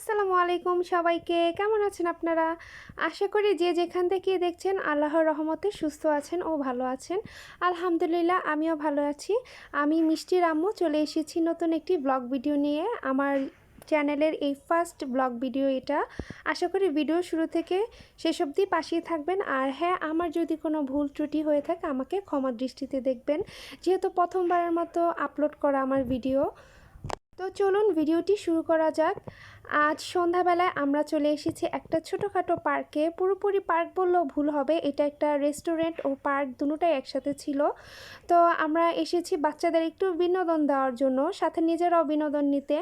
আসসালামু আলাইকুম সবাইকে। কেমন আছেন আপনারা? আশা করি যে যেখান থেকে দেখছেন আল্লাহর রহমতে সুস্থ আছেন ও ভালো আছেন। আলহামদুলিল্লাহ, আমিও ভালো আছি। আমি মিষ্টির আম্মু চলে এসেছি নতুন একটি ব্লগ ভিডিও নিয়ে। আমার চ্যানেলের এই ফার্স্ট ব্লগ ভিডিও এটা। আশা করি ভিডিও শুরু থেকে শেষ অবধি পাশেই থাকবেন। আর হ্যাঁ আমার যদি কোনো ভুল ত্রুটি হয়ে থাকে, আমাকে ক্ষমা দৃষ্টিতে দেখবেন। যেহেতু প্রথমবারের মতো আপলোড করা আমার ভিডিও। তো চলুন ভিডিওটি শুরু করা যাক। আজ সন্ধ্যাবেলায় আমরা চলে এসেছি একটা ছোটোখাটো পার্কে। পুরোপুরি পার্ক বললেও ভুল হবে, এটা একটা রেস্টুরেন্ট ও পার্ক দুটোটাই একসাথে ছিল। তো আমরা এসেছি বাচ্চাদের একটু বিনোদন দেওয়ার জন্য, সাথে নিজেরাও বিনোদন নিতে।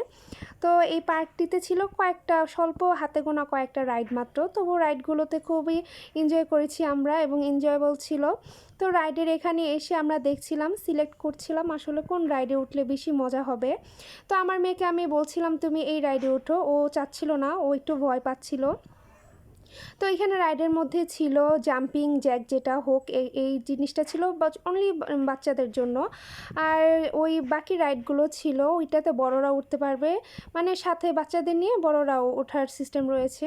তো এই পার্কটিতে ছিল কয়েকটা, স্বল্প হাতে গোনা কয়েকটা রাইড মাত্র। তবু রাইডগুলোতে খুবই এনজয় করেছি আমরা এবং এনজয়েবল ছিল। তো রাইডের এখানে এসে আমরা দেখছিলাম সিলেক্ট করছিলাম আসলে কোন রাইডে উঠলে বেশি মজা হবে। তো আমার মেয়েকে আমি বলছিলাম, তুমি এই রাইডে ওঠো। ও চাচ্ছিল না, ও একটু ভয় পাচ্ছিল। তো এখানে রাইডের মধ্যে ছিল জাম্পিং, জ্যাক যেটা হোক এই জিনিসটা ছিল অনলি বাচ্চাদের জন্য। আর ওই বাকি রাইডগুলো ছিল, ওইটাতে বড়রা উঠতে পারবে। মানে সাথে বাচ্চাদের নিয়ে বড়রাও ওঠার সিস্টেম রয়েছে।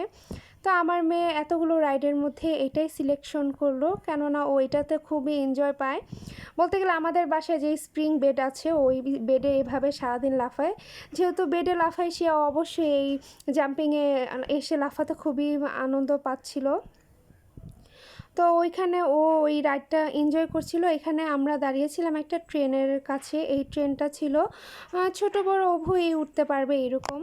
তো আমার মেয়ে এতগুলো রাইডের মধ্যে এটাই সিলেকশন করল। কেননা ও এটাতে খুবই এনজয় পায়। বলতে গেলে আমাদের বাসায় যে স্প্রিং বেড আছে, ওই বেডে এভাবে সারাদিন লাফায়। যেহেতু বেডে লাফায়, সে অবশ্যই এই জাম্পিংয়ে এসে লাফাতে খুবই আনন্দ পাচ্ছিল। তো ওইখানে ও ওই রাইডটা এনজয় করছিল। এখানে আমরা দাঁড়িয়েছিলাম একটা ট্রেনের কাছে। এই ট্রেনটা ছিল ছোট বড় উভয়ই উঠতে পারবে এরকম।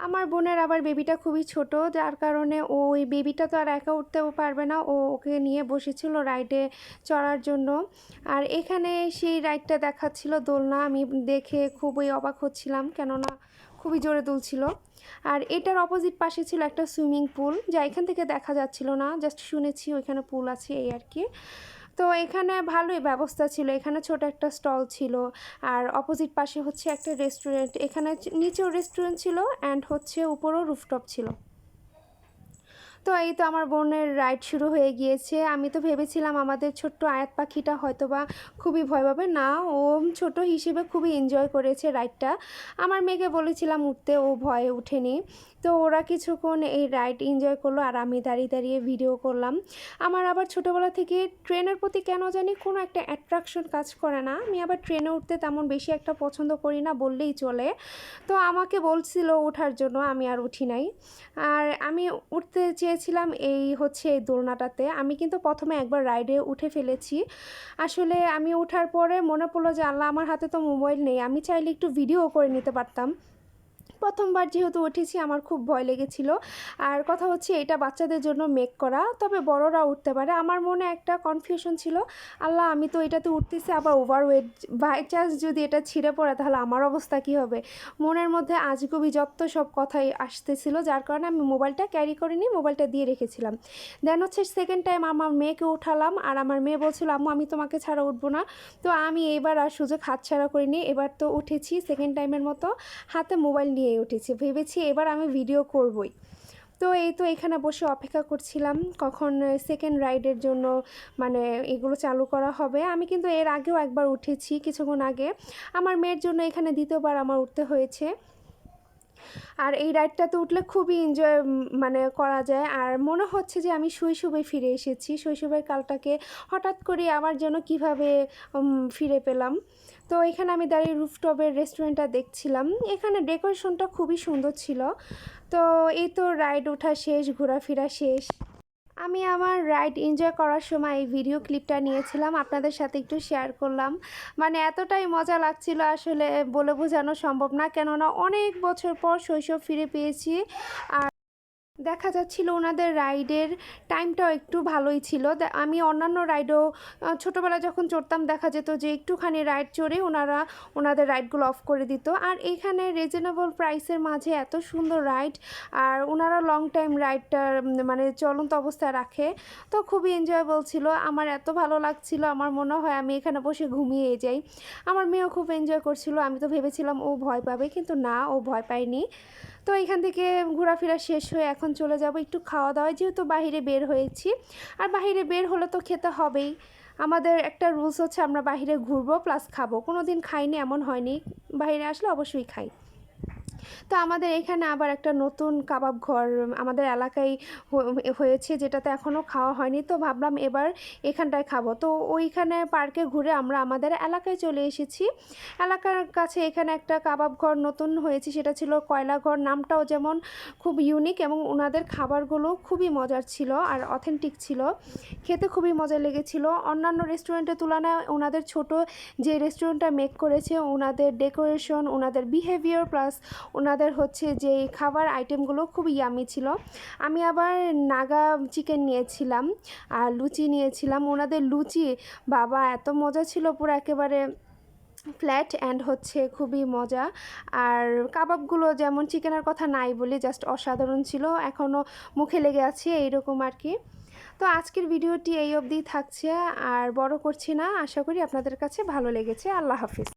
আমার বোনের আবার বেবিটা খুবই ছোট, যার কারণে ও ওই বেবিটা তো আর একা উঠতেও পারবে না। ও ওকে নিয়ে বসেছিল রাইডে চড়ার জন্য। আর এখানে সেই রাইডটা দেখাচ্ছিল দোলনা। আমি দেখে খুবই অবাক হচ্ছিলাম, কেননা খুবই জোরে দুলছিল। আর এটার অপোজিট পাশে ছিল একটা সুইমিং পুল যা এখান থেকে দেখা যাচ্ছিল না। জাস্ট শুনেছি ওইখানে পুল আছে এই আর কি। তো এখানে ভালোই ব্যবস্থা ছিল। এখানে ছোট একটা স্টল ছিল আর অপোজিট পাশে হচ্ছে একটা রেস্টুরেন্ট এখানে নিচেও রেস্টুরেন্ট ছিল অ্যান্ড হচ্ছে উপরও রুফটপ ছিল। তো এই তো আমার বোনের রাইড শুরু হয়ে গিয়েছে। আমি তো ভেবেছিলাম আমাদের ছোট্ট আয়াত পাখিটা হয়তো বা খুবই ভয় পাবে। না, ও ছোট হিসেবে খুবই এনজয় করেছে রাইডটা আমার মেয়েকে বলেছিলাম উঠতে, ও ভয়ে উঠেনি তো ওরা কিছুক্ষণ এই রাইড এনজয় করল আর আমি দাঁড়িয়ে দাঁড়িয়ে ভিডিও করলাম। আমার আবার ছোটোবেলা থেকে ট্রেনের প্রতি কেন জানি কোনো একটা অ্যাট্রাকশন কাজ করে না। আমি আবার ট্রেনে উঠতে তেমন বেশি একটা পছন্দ করি না, বললেই চলে। তো আমাকে বলছিল ওঠার জন্য, আমি আর উঠি নাই। আর আমি উঠতে চেয়েছিলাম এই হচ্ছে এই দোলনাটাতে। আমি কিন্তু প্রথমে একবার রাইডে উঠে ফেলেছি। আসলে আমি ওঠার পরে মনে পড়ল যে, আল্লাহ, আমার হাতে তো মোবাইল নেই। আমি চাইলে একটু ভিডিও করে নিতে পারতাম। প্রথমবার যেহেতু উঠেছি, আমার খুব ভয় লেগেছিল। আর কথা হচ্ছে, এটা বাচ্চাদের জন্য মেক করা। তবে বড়রা উঠতে পারে। আমার মনে একটা কনফিউশন ছিল। আল্লাহ, আমি তো এটাতে উঠতেছি, আবার ওভারওয়েট বাই চান্স যদি এটা ছিঁড়ে পড়ে, তাহলে আমার অবস্থা কি হবে? মনের মধ্যে আজগুবি যত সব কথাই আসতেছিল, যার কারণে আমি মোবাইলটা ক্যারি করে করিনি, মোবাইলটা দিয়ে রেখেছিলাম। দেন হচ্ছে সেকেন্ড টাইম আমার মেয়েকে উঠালাম, আর আমার মেয়ে বলছিল, আম্মু, আমি তোমাকে ছাড়া উঠবো না। তো আমি এবার আর সুযোগ হাত ছাড়া করিনি। এবার তো উঠেছি সেকেন্ড টাইমের মতো। হাতে মোবাইল নিয়ে উঠেছে। ভেবেছি এবার আমি ভিডিও করবই। তো এই তো এখানে বসে অপেক্ষা করছিলাম, কখন সেকেন্ড রাইডের জন্য মানে এগুলো চালু করা হবে। আমি কিন্তু এর আগেও একবার উঠেছি কিছুক্ষণ আগে। আমার মেয়ের জন্য এখানে দ্বিতীয়বার আমার উঠতে হয়েছে। আর এই রাইডটাতে উঠলে খুবই এনজয় মানে করা যায়। আর মনে হচ্ছে যে আমি শৈশবে ফিরে এসেছি। শৈশবের কালটাকে হঠাৎ করে আবার যেন কীভাবে ফিরে পেলাম। তো এখানে আমি দাঁড়িয়ে রুফটপের রেস্টুরেন্টটা দেখছিলাম। এখানে ডেকোরেশনটা খুবই সুন্দর ছিল। তো এই তো রাইড ওঠা শেষ, ঘোরাফেরা শেষ। আমি আমার রাইড এনজয় করার সময় এই ভিডিও ক্লিপটা নিয়েছিলাম। আপনাদের সাথে একটু শেয়ার করলাম। মানে এতটাই মজা লাগছিল আসলে বলে বোঝানো সম্ভব না। কেননা অনেক বছর পর শৈশব ফিরে পেয়েছি। আর দেখা যাচ্ছিল ওনাদের রাইডের টাইমটাও একটু ভালোই ছিল। আমি অন্যান্য রাইডও ছোটোবেলায় যখন চড়তাম দেখা যেত যে একটুখানি রাইড চড়ে ওনারা ওনাদের রাইডগুলো অফ করে দিত। আর এখানে রিজনেবল প্রাইসের মাঝে এত সুন্দর রাইড আর ওনারা লং টাইম রাইডটার মানে চলন্ত অবস্থায় রাখে, তো খুবই এনজয়েবল ছিল। আমার এত ভালো লাগছিল, আমার মনে হয় আমি এখানে বসে ঘুমিয়ে যাই। আমার মেয়েও খুব এনজয় করছিল, আমি তো ভেবেছিলাম ও ভয় পাবে, কিন্তু না, ও ভয় পায়নি। তো এখান থেকে ঘোরাফেরা শেষ হয়ে এখন চলে যাব একটু খাওয়া দাওয়া যেহেতু বাহিরে বের হয়েছি। আর বাহিরে বের হলে তো খেতে হবেই। আমাদের একটা রুলস হচ্ছে আমরা বাহিরে ঘুরবো প্লাস খাব। কোনো দিন খাইনি, এমন হয়নি। বাহিরে আসলে অবশ্যই খাই। তো আমাদের এখানে আবার একটা নতুন কাবাব ঘর আমাদের এলাকায় হয়েছে যেটাতে এখনও খাওয়া হয়নি। তো ভাবলাম এবার এখানটায় খাব। তো ওইখানে পার্কে ঘুরে আমরা আমাদের এলাকায় চলে এসেছি। এলাকার কাছে এখানে একটা কাবাব ঘর নতুন হয়েছে, সেটা ছিল কয়লা ঘর। নামটাও যেমন খুব ইউনিক এবং ওনাদের খাবারগুলো খুবই মজার ছিল আর অথেন্টিক ছিল। খেতে খুবই মজা লেগেছিল। অন্যান্য রেস্টুরেন্টের তুলনায় ওনাদের ছোট যে রেস্টুরেন্টটা মেক করেছে ওনাদের ডেকোরেশন ওনাদের বিহেভিয়ার প্লাস ওনাদের হচ্ছে যে খাবার আইটেমগুলো খুব ইয়ামি ছিল। আমি আবার নাগা চিকেন নিয়েছিলাম, আর লুচি নিয়েছিলাম। ওনাদের লুচি, বাবা, এত মজা ছিল পুরো একেবারে ফ্ল্যাট অ্যান্ড হচ্ছে খুবই মজা। আর কাবাবগুলো যেমন চিকেনের কথা নাই বলি জাস্ট অসাধারণ ছিল এখনও মুখে লেগে আছে এইরকম আর কি। তো আজকের ভিডিওটি এই অবধি থাকছে, আর বড় করছি না, আশা করি আপনাদের কাছে ভালো লেগেছে। আল্লাহ হাফিজ।